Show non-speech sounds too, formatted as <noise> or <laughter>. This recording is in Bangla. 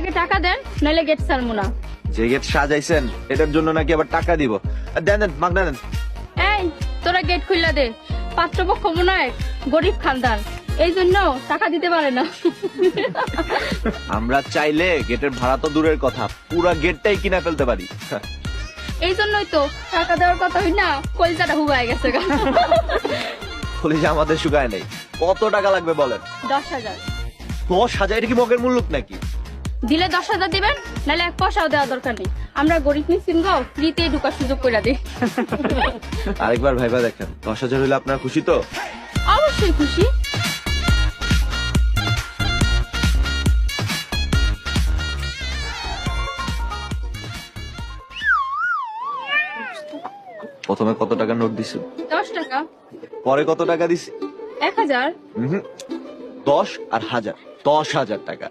আগে টাকা দেন নাহলে গেট ছাড়বো না। যে গেট সাজাইছেন এটার জন্য নাকি আবার টাকা দিব? দেন দেন মাগনা দেন। এই তোরা গেট খুললা দে। পাত্রপক্ষ মনে হয় গরিব খানদান এই জন্য টাকা দিতে পারে না। <laughs> আমরা চাইলে গেটের ভাড়া তো দূরের কথা পুরা গেটটাই কিনা ফেলতে পারি। <laughs> এই জন্যই তো টাকা দেওয়ার কথা হই না কলজাটা হুবায় গেছে গা। <laughs> বলি আমাদের শুকায় নেই। কত টাকা লাগবে বলেন? দশ হাজার। দশ হাজার এটা কি মগের মূল্য নাকি? দিলে দশ হাজার দিবেন নাহলে এক পয়সাও দেওয়া দরকার নেই। আমরা গরিব মিসিন গো ফ্রিতে ঢুকার সুযোগ করে দিই। <laughs> আরেকবার ভাইবা দেখেন দশ হাজার হলে আপনার খুশি তো? অবশ্যই খুশি। প্রথমে কত টাকা নোট দিছি? দশ টাকা। পরে কত টাকা দিছি? এক হাজার। দশ আর হাজার। দশ হাজার টাকা।